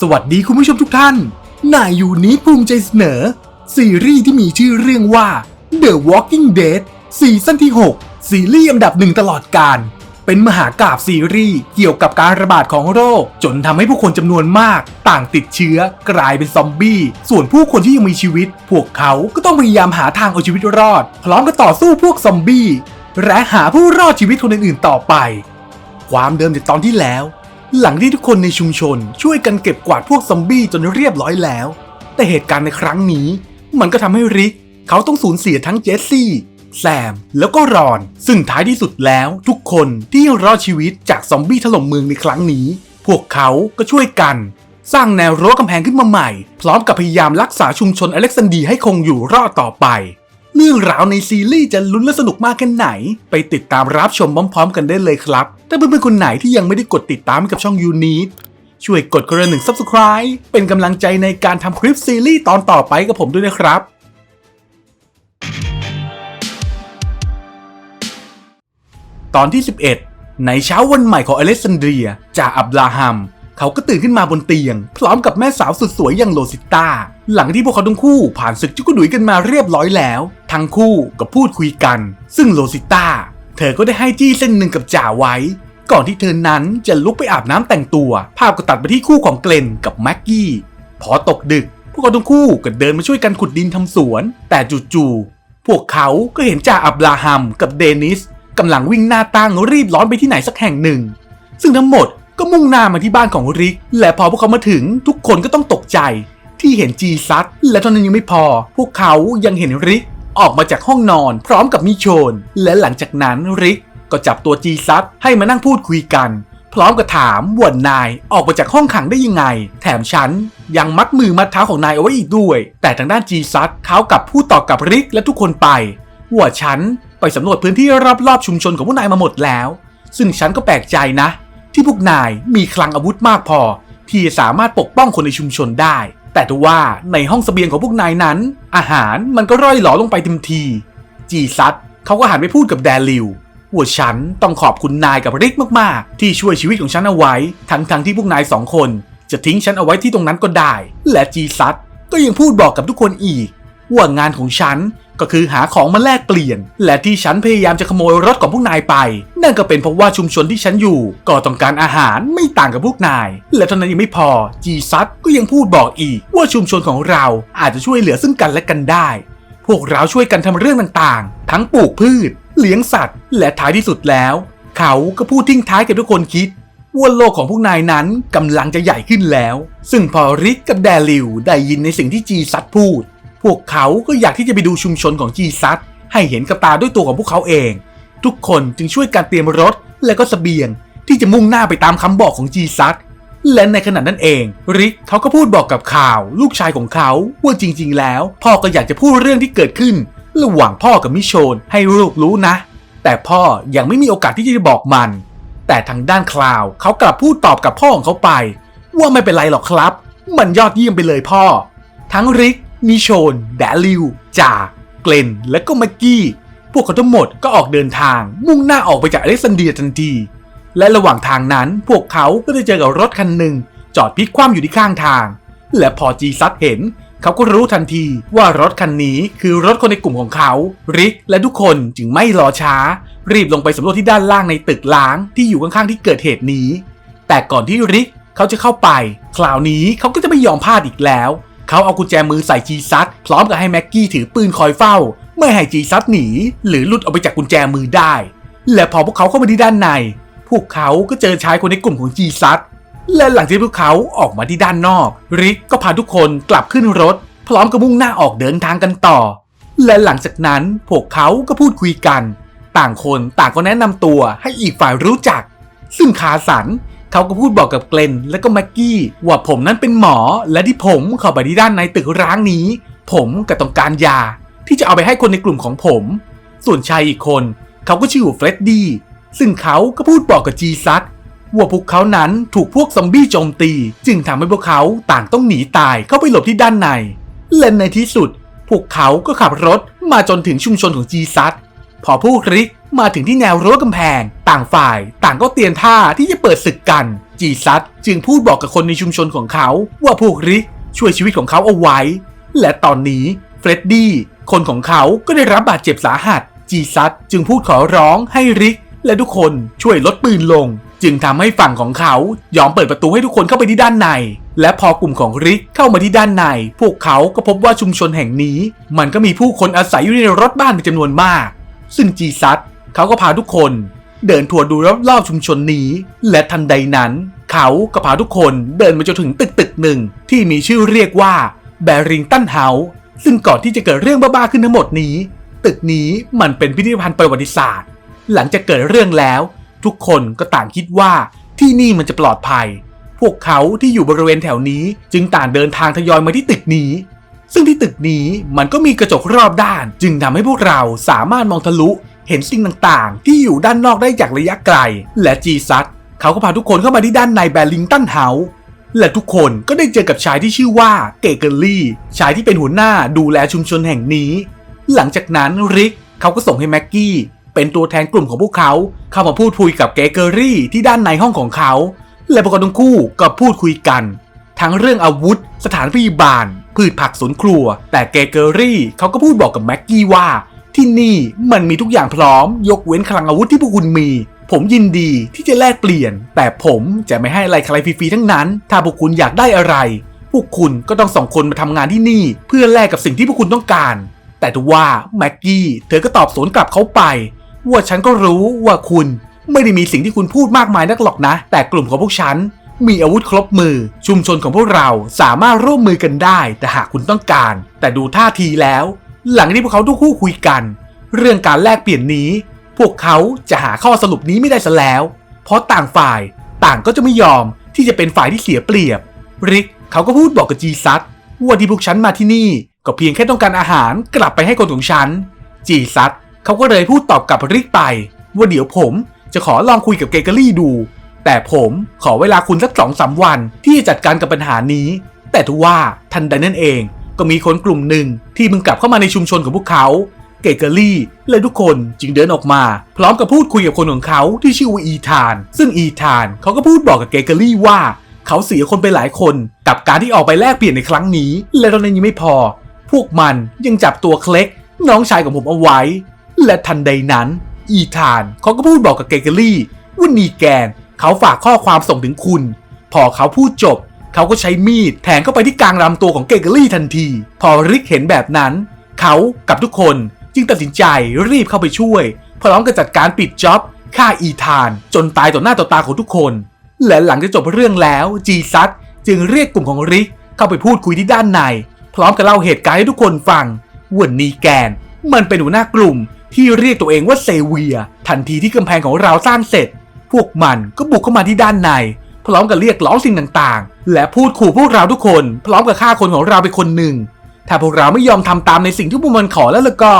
สวัสดีคุณผู้ชมทุกท่านนายอยู่นี้ภูมิใจเสนอ ซีรีส์ที่มีชื่อเรื่องว่า The Walking Dead ซีซั่นที่ 6 ซีรีส์อันดับหนึ่งตลอดกาลเป็นมหากราบซีรีส์เกี่ยวกับการระบาดของโรค จนทำให้ผู้คนจำนวนมาก ต่างติดเชื้อกลายเป็นซอมบี้ ส่วนผู้คนที่ยังมีชีวิต พวกเขาก็ต้องพยายามหาทางเอาชีวิตรอด พร้อมกับต่อสู้พวกซอมบี้และหาผู้รอดชีวิตคนอื่นๆต่อไป ความเดิมจากตอนที่แล้ว หลังที่ทุกคนในชุมชนช่วยกันเก็บกวาดพวกซอมบี้จนเรียบร้อยแล้ว แต่เหตุการณ์ในครั้งนี้ มันก็ทำให้ริก เขาต้องสูญเสียทั้งเจสซี่ แซม แล้วก็รอน ซึ่งท้ายที่สุดแล้วทุกคนที่รอดชีวิตจากซอมบี้ถล่มเมืองในครั้งนี้ พวกเขาก็ช่วยกัน สร้างแนวรั้วกำแพงขึ้นมาใหม่ พร้อมกับพยายามรักษาชุมชนอเล็กซานดีให้คงอยู่รอดต่อไป เรื่องราวในซีรีส์จะลุ้นและสนุกมากแค่ไหน ไปติดตามรับชมพร้อมๆ กันได้เลยครับถ้าเพื่อนๆคนไหนที่ยังไม่ได้กดติดตามกับช่องยูนิตช่วยกดกระหนึ่ง Subscribe เป็นกำลังใจในการทำคลิปซีรีส์ตอนต่อไปกับผมด้วยนะครับตอนที่ 11 ในเช้าวันใหม่ของอเล็กซานเดรียจ่าอับราฮัม เขาก็ตื่นขึ้นมาบนเตียง พร้อมกับแม่สาวสุดสวยอย่างโลซิต้า หลังที่พวกเขาทั้งคู่ผ่านศึกจุกดุยกันมาเรียบร้อยแล้ว ทั้งคู่ก็พูดคุยกัน ซึ่งโลซิต้า เธอก็ได้ให้จี้เส้นหนึ่งกับจ่าไว้ ก่อนที่เธอนั้นจะลุกไปอาบน้ำแต่งตัว ภาพก็ตัดไปที่คู่ของเกลนกับแม็กกี้ พอตกดึก พวกเขาทั้งคู่ก็เดินมาช่วยกันขุดดินทำสวน แต่จู่ๆพวกเขาก็เห็นจ่าอับราฮัมกับเดนิสกำลังวิ่งหน้าตั้งรีบร้อนไปที่ไหนสักแห่งหนึ่ง ซึ่งทั้งหมด ก็มุ่งหน้ามาที่บ้านของริก และพอพวกเขามาถึงทุกคนก็ต้องตกใจ ที่เห็นจีซัดและเท่านั้นยังไม่พอ พวกเขายังเห็นริก ออกมาจากห้องนอนพร้อมกับมิโชน และหลังจากนั้นริกก็จับตัวจีซัดให้มานั่งพูดคุยกัน พร้อมกับถามว่านายออกมาจากห้องขังได้ยังไง แถมฉันยังมัดมือมัดเท้าของนายเอาไว้อีกด้วย แต่ทางด้านจีซัดเขากลับพูดต่อกับริกและทุกคนไปว่าฉันไปสำรวจพื้นที่รอบๆชุมชนของพวกนายมาหมดแล้ว ซึ่งฉันก็แปลกใจนะ ที่พวกนายมีคลังอาวุธมากพอ ที่จะสามารถปกป้องคนในชุมชนได้ แต่ทว่าในห้องเสบียงของพวกนายนั้น อาหารมันก็ร่อยหลอลงไปเต็มที จีซัดเขาก็หันไปพูดกับแดริวว่าฉันต้องขอบคุณนายกับริกมากๆ ที่ช่วยชีวิตของฉันเอาไว้ ทั้งๆที่พวกนายสองคน จะทิ้งฉันเอาไว้ที่ตรงนั้นก็ได้ และจีซัดก็ยังพูดบอกกับทุกคนอีก ว่างานของฉัน ก็คือหาของมาแลกเปลี่ยน และที่ฉันพยายามจะขโมยรถของพวกนายไป นั่นก็เป็นเพราะว่าชุมชนที่ฉันอยู่ ก็ต้องการอาหารไม่ต่างกับพวกนาย และเท่านั้นยังไม่พอจีซัดก็ยังพูดบอกอีก ว่าชุมชนของเราอาจจะช่วยเหลือซึ่งกันและกันได้ พวกเราช่วยกันทำเรื่องต่างๆ ทั้งปลูกพืช เลี้ยงสัตว์ และท้ายที่สุดแล้ว เขาก็พูดทิ้งท้ายกับทุกคนคิดว่าโลกของพวกนายนั้นกำลังจะใหญ่ขึ้นแล้ว ซึ่งพอริกกับแดริวได้ยินในสิ่งที่จีซัดพูด พวกเขาก็อยากที่จะไปดูชุมชนของจีซัดให้เห็นกับตาด้วยตัวของพวกเขาเอง ทุกคนจึงช่วยกันเตรียมรถและก็เสบียง ที่จะมุ่งหน้าไปตามคำบอกของจีซัดและในขณะนั้นเอง ริกเขาก็พูดบอกกับข่าว ลูกชายของเขาว่าจริง ๆ แล้ว พ่อก็อยากจะพูดเรื่องที่เกิดขึ้น ระหว่างพ่อกับมิโชนให้ลูกรู้นะ แต่พ่อยังไม่มีโอกาสที่จะบอกมัน แต่ทางด้านคลาวเขากลับพูดตอบกับพ่อของเขาไป ว่าไม่เป็นไรหรอกครับ มันยอดเยี่ยมไปเลยพ่อ ทั้งริก มิโชน แดลิวจ่าเกลน และก็แม็กกี้ พวกเขาทั้งหมดก็ออกเดินทาง มุ่งหน้าออกไปจากอเล็กซานเดียทันที และระหว่างทางนั้นพวกเขาก็ได้เจอกับรถคันหนึ่งจอดพลิกคว่ำอยู่ที่ข้างทาง และพอจีซัดเห็น เขาก็รู้ทันทีว่ารถคันนี้คือรถคนในกลุ่มของเขา ริกและทุกคนจึงไม่รอช้า รีบลงไปสำรวจที่ด้านล่างในตึกล้างที่อยู่ข้างๆที่เกิดเหตุนี้ แต่ก่อนที่ริกเขาจะเข้าไป คราวนี้เขาก็จะไม่ยอมพลาดอีกแล้ว เขาเอากุญแจมือใส่จีซัดพร้อมกับให้แม็กกี้ถือปืนคอยเฝ้า ไม่ให้จีซัดหนี หรือหลุดออกไปจากกุญแจมือได้ และพอพวกเขาเข้ามาที่ด้านใน พวกเขาก็เจอชายคนในกลุ่มของจีซัดและหลังจากพวกเขาออกมาที่ด้านนอก ริกก็พาทุกคนกลับขึ้นรถ พร้อมกับมุ่งหน้าออกเดินทางกันต่อ และหลังจากนั้นพวกเขาก็พูดคุยกัน ต่างคนต่างก็แนะนำตัวให้อีกฝ่ายรู้จัก ซึ่งคาสัน เขาก็พูดบอกกับเกลนและก็แม็กกี้ว่าผมนั้นเป็นหมอและที่ผมเข้าไปที่ด้านในตึกร้างนี้ ผมก็ต้องการยา ที่จะเอาไปให้คนในกลุ่มของผม ส่วนชายอีกคนเขาก็ชื่อเฟร็ดดี้ซึ่งเขาก็พูดบอกกับจีซัดว่าพวกเขานั้นถูกพวกซอมบี้โจมตี จึงทำให้พวกเขาต่างต้องหนีตายเข้าไปหลบที่ด้านใน และในที่สุด พวกเขาก็ขับรถมาจนถึงชุมชนของจีซัดพอพวกริก มาถึงที่แนวรั้วกำแพง ต่างฝ่ายต่างก็เตรียมท่าที่จะเปิดศึกกัน จีซัตจึงพูดบอกกับคนในชุมชนของเขา ว่าพวกริกช่วยชีวิตของเขาเอาไว้ และตอนนี้เฟรดดี้คนของเขาก็ได้รับบาดเจ็บสาหัส จีซัตจึงพูดขอร้องให้ริก และทุกคนช่วยลดปืนลง จึงทำให้ฝั่งของเขายอมเปิดประตูให้ทุกคนเข้าไปที่ด้านใน และพอกลุ่มของริกเข้ามาที่ด้านใน พวกเขาก็พบว่าชุมชนแห่งนี้ มันก็มีผู้คนอาศัยอยู่ในรถบ้านเป็นจำนวนมาก ซึ่งจีซัต เขาก็พาทุกคนเดินทัวร์ดูรอบๆชุมชนนี้ และทันใดนั้น เขาก็พาทุกคนเดินมาจนถึงตึกตึกหนึ่งที่มีชื่อเรียกว่าแบริงตันเฮาส์ซึ่งก่อนที่จะเกิดเรื่องบ้าๆขึ้นทั้งหมดนี้ ตึกนี้มันเป็นพิพิธภัณฑ์ประวัติศาสตร์ หลังจากเกิดเรื่องแล้ว ทุกคนก็ต่างคิดว่าที่นี่มันจะปลอดภัย พวกเขาที่อยู่บริเวณแถวนี้จึงต่างเดินทางทยอยมาที่ตึกนี้ ซึ่งที่ตึกนี้มันก็มีกระจกรอบด้าน จึงทำให้พวกเราสามารถมองทะลุ เห็นสิ่งต่างๆ ที่อยู่ด้านนอกได้จากระยะไกล และจีซัตเขาก็พาทุกคนเข้ามาที่ด้านในแบลิงตันเฮาส์และทุกคนก็ได้เจอกับชายที่ชื่อว่าเกเกอรี่ชายที่เป็นหัวหน้าดูแลชุมชนแห่งนี้ หลังจากนั้นริกเขาก็ส่งให้แม็กกี้เป็นตัวแทนกลุ่มของพวกเขาเข้ามาพูดคุยกับเกเกอรี่ที่ด้านในห้องของเขา และพวกเขาทั้งคู่ก็พูดคุยกัน ทั้งเรื่องอาวุธ สถานพยาบาล พืชผักสวนครัว แต่เกเกอรี่เขาก็พูดบอกกับแม็กกี้ว่า ที่นี่มันมีทุกอย่างพร้อม ยกเว้นคลังอาวุธที่พวกคุณมี ผมยินดีที่จะแลกเปลี่ยน แต่ผมจะไม่ให้อะไรใครฟรีๆทั้งนั้น ถ้าพวกคุณอยากได้อะไร พวกคุณก็ต้องส่งคนมาทำงานที่นี่ เพื่อแลกกับสิ่งที่พวกคุณต้องการ แต่ทว่าแม็กกี้เธอก็ตอบสวนกลับเขาไป ว่าฉันก็รู้ว่าคุณไม่ได้มีสิ่งที่คุณพูดมากมายนักหรอกนะ แต่กลุ่มของพวกฉันมีอาวุธครบมือ ชุมชนของพวกเราสามารถร่วมมือกันได้ แต่หากคุณต้องการ แต่ดูท่าทีแล้ว หลังที่พวกเขาทุกคู่คุยกัน เรื่องการแลกเปลี่ยนนี้ พวกเขาจะหาข้อสรุปนี้ไม่ได้ซะแล้ว เพราะต่างฝ่ายต่างก็จะไม่ยอมที่จะเป็นฝ่ายที่เสียเปรียบ ริกเขาก็พูดบอกกับจีซัตว่าที่พวกฉันมาที่นี่ก็เพียงแค่ต้องการอาหารกลับไปให้คนของฉัน จีซัตเขาก็เลยพูดตอบกับริกไป ว่าเดี๋ยวผมจะขอลองคุยกับเกเกอรี่ดู แต่ผมขอเวลาคุณสักสองสามวันที่จะจัดการกับปัญหานี้ แต่ทว่าทันใดนั่นเอง ก็มีคนกลุ่มหนึ่งที่มึงกลับเข้ามาในชุมชนของพวกเขา เกเกอรี่และทุกคนจึงเดินออกมา พร้อมกับพูดคุยกับคนของเขาที่ชื่อว่าอีธาน ซึ่งอีธานเขาก็พูดบอกกับเกเกอรี่ว่า เขาเสียคนไปหลายคน กับการที่ออกไปแลกเปลี่ยนในครั้งนี้ และตอนนั้นยังไม่พอ พวกมันยังจับตัวเคล็กน้องชายของผมเอาไว้ และทันใดนั้น อีธานเขาก็พูดบอกกับเกเกอรี่ว่านีแกน เขาฝากข้อความส่งถึงคุณ พอเขาพูดจบ เขาก็ใช้มีดแทงเข้าไปที่กลางลำตัวของเกเกอรี่ทันที พอริกเห็นแบบนั้น เขากับทุกคนจึงตัดสินใจรีบเข้าไปช่วย พร้อมกับจัดการปิดจ็อบฆ่าอีธาน จนตายต่อหน้าต่อตาของทุกคน และหลังจากจบเรื่องแล้วจีซัตจึงเรียกกลุ่มของริกเข้าไปพูดคุยที่ด้านใน พร้อมกับเล่าเหตุการณ์ให้ทุกคนฟังว่านีแกน มันเป็นหัวหน้ากลุ่มที่เรียกตัวเองว่าเซเวีย ทันทีที่กำแพงของเราสร้างเสร็จ พวกมันก็บุกเข้ามาที่ด้านใน พร้อมกับเรียกร้องสิ่งต่างๆ และพูดขู่พวกเราทุกคน พร้อมกับฆ่าคนของเราไปคนหนึ่ง ถ้าพวกเราไม่ยอมทำตามในสิ่งที่พวกมันขอแล้วล่ะก็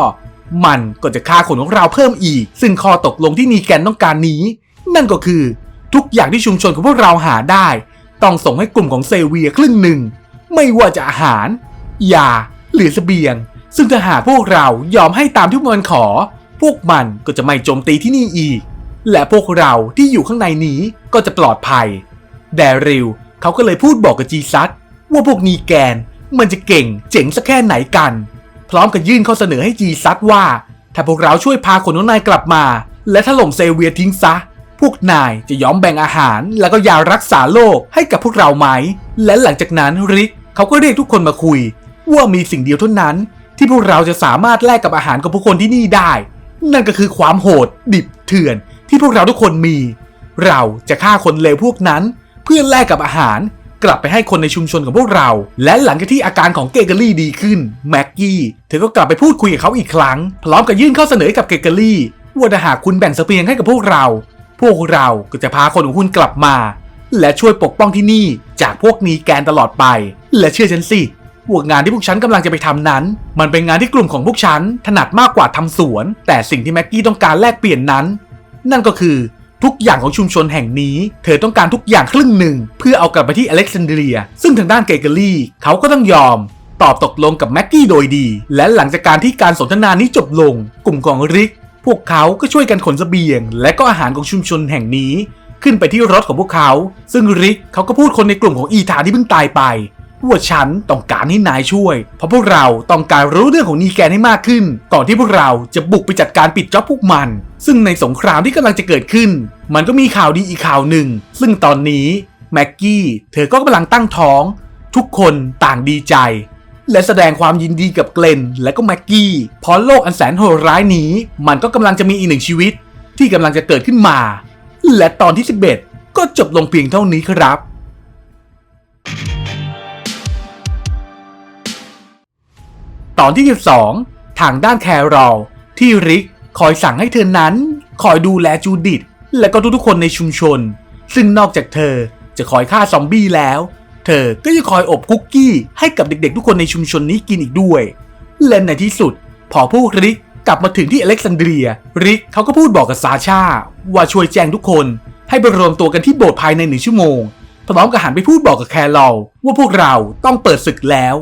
มันก็จะฆ่าคนของเราเพิ่มอีก ซึ่งข้อตกลงที่นีแกนต้องการนี้ นั่นก็คือทุกอย่างที่ชุมชนของพวกเราหาได้ ต้องส่งให้กลุ่มของเซเวียครึ่งหนึ่ง ไม่ว่าจะอาหารยาหรือเสบียง ซึ่งถ้าหากพวกเรายอมให้ตามที่พวกมันขอ พวกมันก็จะไม่โจมตีที่นี่อีก และพวกเราที่อยู่ข้างในนี้ก็จะปลอดภัย แดริลเขาก็เลยพูดบอกกับจีซัตว่าพวกนีแกนมันจะเก่งเจ๋งสักแค่ไหนกัน พร้อมกับยื่นข้อเสนอให้จีซัตว่า ถ้าพวกเราช่วยพาคนของนายกลับมา และถล่มเซเวียทิ้งซะ พวกนายจะยอมแบ่งอาหาร แล้วก็ยารักษาโรคให้กับพวกเราไหม และหลังจากนั้นริกเขาก็เรียกทุกคนมาคุย ว่ามีสิ่งเดียวเท่านั้น ที่พวกเราจะสามารถแลกกับอาหารกับผู้คนที่นี่ได้ นั่นก็คือความโหด ดิบเถื่อนที่พวกเราทุกคนมี เราจะฆ่าคนเลวพวกนั้น เพื่อแลกกับอาหาร กลับไปให้คนในชุมชนของพวกเรา และหลังจากที่อาการของเกเกอรี่ดีขึ้นแม็กกี้เธอก็กลับไปพูดคุยกับเขาอีกครั้ง พร้อมกับยื่นข้อเสนอให้กับเกเกอรี่ว่าถ้าหากคุณแบ่งเสบียงให้กับพวกเรา พวกเราก็จะพาคนของคุณกลับมา และช่วยปกป้องที่นี่จากพวกนีแกนตลอดไป และเชื่อฉันสิว่างานที่พวกฉันกำลังจะไปทำนั้น มันเป็นงานที่กลุ่มของพวกฉันถนัดมากกว่าทำสวน แต่สิ่งที่แม็กกี้ต้องการแลกเปลี่ยนนั้น นั่นก็คือ ทุกอย่างของชุมชนแห่งนี้ เธอต้องการทุกอย่างครึ่งหนึ่ง เพื่อเอากลับไปที่อเล็กซานเดรีย ซึ่งทางด้านเกเกอรี่ เขาก็ต้องยอม ตอบตกลงกับแม็กกี้โดยดี และหลังจากการที่การสนทนานี้จบลง กลุ่มของริก พวกเขาก็ช่วยกันขนเสบียง และก็อาหารของชุมชนแห่งนี้ ขึ้นไปที่รถของพวกเขา ซึ่งริกเขาก็พูดคนในกลุ่มของอีธานที่เพิ่งตายไป ว่าฉันต้องการให้นายช่วย เพราะพวกเราต้องการรู้เรื่องของนีแกนให้มากขึ้น ก่อนที่พวกเราจะบุกไปจัดการปิดจ็อบพวกมัน ซึ่งในสงครามที่กำลังจะเกิดขึ้น มันก็มีข่าวดีอีกข่าวหนึ่ง ซึ่งตอนนี้แม็กกี้เธอก็กำลังตั้งท้อง ทุกคนต่างดีใจ และแสดงความยินดีกับเกลนและก็แม็กกี้เพราะโลกอันแสนโหดร้ายนี้ มันก็กำลังจะมีอีกหนึ่งชีวิต ที่กำลังจะเกิดขึ้นมา และตอนที่ 11 ก็จบลงเพียงเท่านี้ครับ ตอนที่ 12 ทางด้านแครอลที่ริกคอยสั่งให้เธอนั้น คอยดูแลจูดิตและก็ทุกๆคนในชุมชน ซึ่งนอกจากเธอจะคอยฆ่าซอมบี้แล้ว เธอก็จะคอยอบคุกกี้ให้กับเด็กๆ ทุกคนในชุมชนนี้กินอีกด้วย และในที่สุด พอพวกริกกลับมาถึงที่อเล็กซานเดรีย ริกเขาก็พูดบอกกับซาชาว่าช่วยแจ้งทุกคน ให้ไปรวมตัวกันที่โบสถ์ภายในหนึ่งชั่วโมงพร้อมกับหันไปพูดบอกกับแคลรอลว่าพวกเราต้องเปิดศึกแล้ว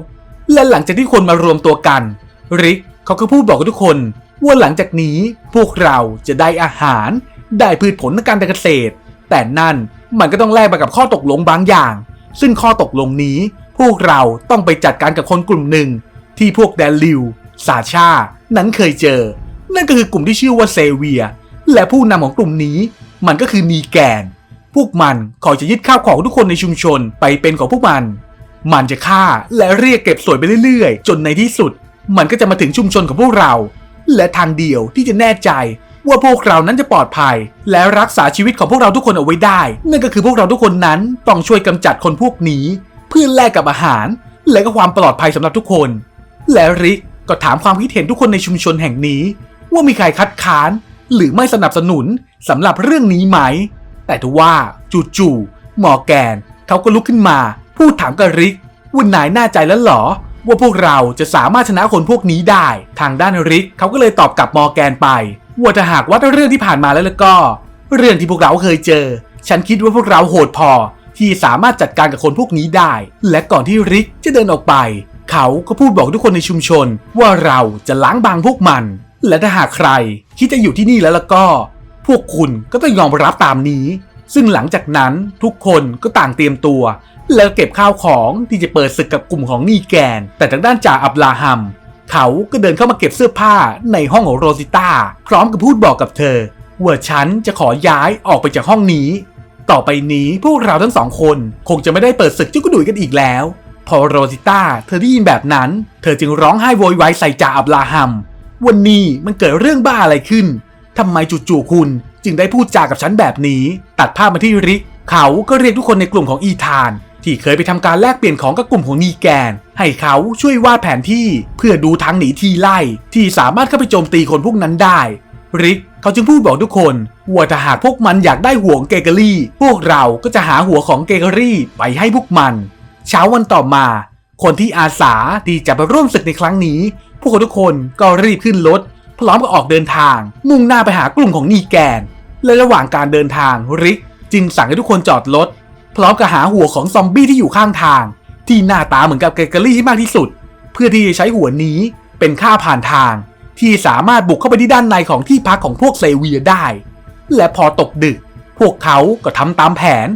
และหลังจากที่คนมารวมตัวกัน ริกเขาก็พูดบอกกับทุกคน ว่าหลังจากนี้พวกเราจะได้อาหาร ได้พืชผลทางการเกษตร แต่นั่นมันก็ต้องแลกมากับข้อตกลงบางอย่าง ซึ่งข้อตกลงนี้ พวกเราต้องไปจัดการกับคนกลุ่มหนึ่ง ที่พวกแดนลิวซาชา นั้นเคยเจอ นั่นก็คือกลุ่มที่ชื่อว่าเซเวีย และผู้นำของกลุ่มนี้ มันก็คือนีแกน พวกมันขอจะยึดข้าวของทุกคนในชุมชนไปเป็นของพวกมัน มันจะฆ่าและเรียกเก็บสวยไปเรื่อยๆ จนในที่สุด มันก็จะมาถึงชุมชนของพวกเรา และทางเดียวที่จะแน่ใจว่าพวกเรานั้นจะปลอดภัย และรักษาชีวิตของพวกเราทุกคนเอาไว้ได้ นั่นก็คือพวกเราทุกคนนั้นต้องช่วยกำจัดคนพวกนี้ เพื่อแลกกับอาหาร และก็ความปลอดภัยสำหรับทุกคน และริกก็ถามความคิดเห็นทุกคนในชุมชนแห่งนี้ ว่ามีใครคัดค้าน หรือไม่สนับสนุนสำหรับเรื่องนี้ไหม แต่ทว่าจู่ๆหมอแกนเขาก็ลุกขึ้นมา พูดถามกับริกว่านายน่ใจแล้วเหรอ ว่าพวกเราจะสามารถชนะคนพวกนี้ได้ ทางด้านริกเขาก็เลยตอบกลับมอร์แกนไปว่าถ้าหากว่าเรื่องที่ผ่านมาแล้วแล้วก็ เรื่องที่พวกเราเคยเจอ ฉันคิดว่าพวกเราโหดพอที่สามารถจัดการกับคนพวกนี้ได้ และก่อนที่ริกจะเดินออกไป เขาก็พูดบอกทุกคนในชุมชน ว่าเราจะล้างบางพวกมัน และถ้าหากใครคิดจะอยู่ที่นี่แล้วแล้วก็ พวกคุณก็ต้องยอมรับตามนี้ ซึ่งหลังจากนั้นทุกคนก็ต่างเตรียมตัว แล้วเก็บข้าวของที่จะเปิดศึกกับกลุ่มของนีแกน แต่ทางด้านจ่าอับราฮัม เขาก็เดินเข้ามาเก็บเสื้อผ้าในห้องของโรซิต้าพร้อมกับพูดบอกกับเธอว่าฉันจะขอย้ายออกไปจากห้องนี้ ต่อไปนี้พวกเราทั้งสองคนคงจะไม่ได้เปิดศึกจุกกระดุยกันอีกแล้ว พอโรซิต้าเธอได้ยินแบบนั้น เธอจึงร้องไห้โวยวายใส่จ่าอับราฮัม วันนี้มันเกิดเรื่องบ้าอะไรขึ้นทำไมจู่ๆคุณจึงได้พูดจากับฉันแบบนี้ ตัดภาพมาที่ริก เขาก็เรียกทุกคนในกลุ่มของอีธาน ที่เคยไปทำการแลกเปลี่ยนของกับกลุ่มของนีแกน ให้เขาช่วยวาดแผนที่เพื่อดูทางหนีทีไล่ ที่สามารถเข้าไปโจมตีคนพวกนั้นได้ ริกเขาจึงพูดบอกทุกคนว่าถ้าหากพวกมันอยากได้หัวของเกเกอรี่ พวกเราก็จะหาหัวของเกเกอรี่ไปให้พวกมัน เช้าวันต่อมา คนที่อาสาที่จะไปร่วมศึกในครั้งนี้ พวกเขาทุกคนก็รีบขึ้นรถพร้อมกับออกเดินทาง มุ่งหน้าไปหากลุ่มของนีแกน และระหว่างการเดินทางริกจึงสั่งให้ทุกคนจอดรถ ร้อมกับหาหัวของซอมบี้ที่อยู่ข้างทาง ที่หน้าตาเหมือนกับเกเกอรี่ให้มากที่สุด เพื่อที่จะใช้หัวนี้เป็นค่าผ่านทาง ที่สามารถบุกเข้าไปที่ด้านในของที่พักของพวกเซเวียได้ และพอตกดึก พวกเขาก็ทำตามแผน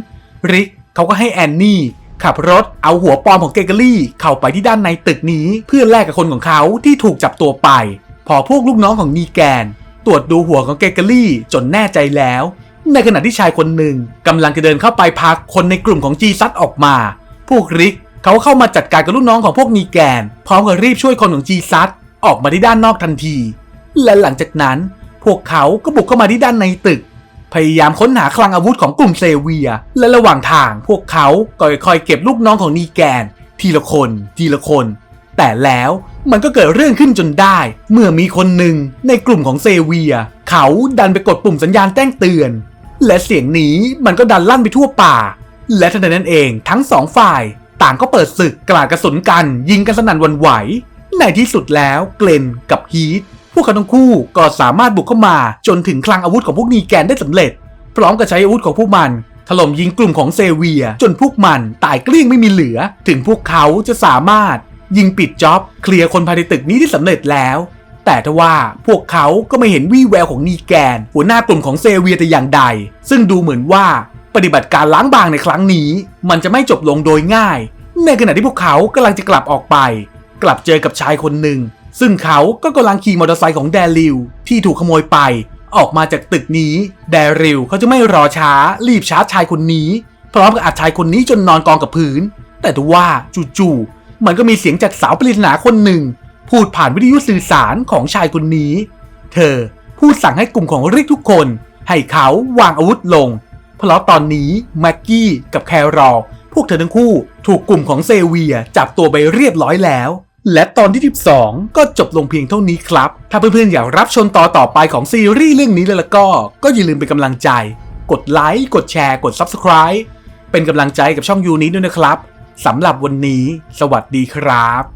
ริกเขาก็ให้แอนนี่ขับรถเอาหัวปลอมของเกเกอรี่เข้าไปที่ด้านในตึกนี้เพื่อแลกกับคนของเขาที่ถูกจับตัวไป พอพวกลูกน้องของนีแกน ตรวจดูหัวของเกเกอรี่จนแน่ใจแล้ว ในขณะที่ชายคนหนึ่งกำลังจะเดินเข้าไปพักคนในกลุ่มของจีซัดออกมา พวกริกเขาเข้ามาจัดการกับลูกน้องของพวกนีแกน พร้อมกับรีบช่วยคนของจีซัดออกมาที่ด้านนอกทันที และหลังจากนั้น พวกเขาก็บุกเข้ามาที่ด้านในตึก พยายามค้นหาคลังอาวุธของกลุ่มเซเวีย และระหว่างทางพวกเขาก็ค่อยๆเก็บลูกน้องของนีแกน ทีละคนทีละคน แต่แล้วมันก็เกิดเรื่องขึ้นจนได้ เมื่อมีคนหนึ่งในกลุ่มของเซเวีย เขาดันไปกดปุ่มสัญญาณแจ้งเตือน และเสียงนี้มันก็ดันลั่นไปทั่วป่า และทันใดนั้นเองทั้งสองฝ่าย ต่างก็เปิดศึกกลาดกระสุนกัน ยิงกันสนั่นวันไหว ในที่สุดแล้วเกลนกับฮีทพวกเขาทั้งคู่ก็สามารถบุกเข้ามาจนถึงคลังอาวุธของพวกนีแกนได้สำเร็จ พร้อมกับใช้อาวุธของพวกมัน ถล่มยิงกลุ่มของเซเวีย จนพวกมันตายเกลี้ยงไม่มีเหลือ ถึงพวกเขาจะสามารถยิงปิดจ็อบเคลียร์คนภายในตึกนี้ได้สำเร็จแล้ว แต่ทว่าพวกเขาก็ไม่เห็นวี่แววของนีแกน หัวหน้ากลุ่มของเซเวียแต่อย่างใด ซึ่งดูเหมือนว่าปฏิบัติการล้างบางในครั้งนี้ มันจะไม่จบลงโดยง่าย ในขณะที่พวกเขากำลังจะกลับออกไป กลับเจอกับชายคนหนึ่ง ซึ่งเขาก็กำลังขี่มอเตอร์ไซค์ของแดริลที่ถูกขโมยไป ออกมาจากตึกนี้ แดริลเขาจะไม่รอช้า รีบชาร์จชายคนนี้พร้อมกับอัดชายคนนี้จนนอนกองกับพื้น แต่ทว่าจู่ๆมันก็มีเสียงจากสาวปริศนาคนหนึ่ง พูดผ่านวิทยุสื่อสารของชายคนนี้ เธอพูดสั่งให้กลุ่มของริกทุกคน ให้เขาวางอาวุธลง เพราะตอนนี้แม็กกี้กับแครอลพวกเธอทั้งคู่ถูกกลุ่มของเซเวียจับตัวไปเรียบร้อยแล้ว และตอนที่ 12 ก็จบลงเพียงเท่านี้ครับ ถ้าเพื่อนๆอยากรับชมต่อต่อไปของซีรีส์เรื่องนี้แล้วก็ ก็อย่าลืมเป็นกำลังใจ กดไลค์ กดแชร์ กด Subscribe เป็นกำลังใจกับช่องยูนี้ด้วยนะครับสำหรับวันนี้ สวัสดีครับ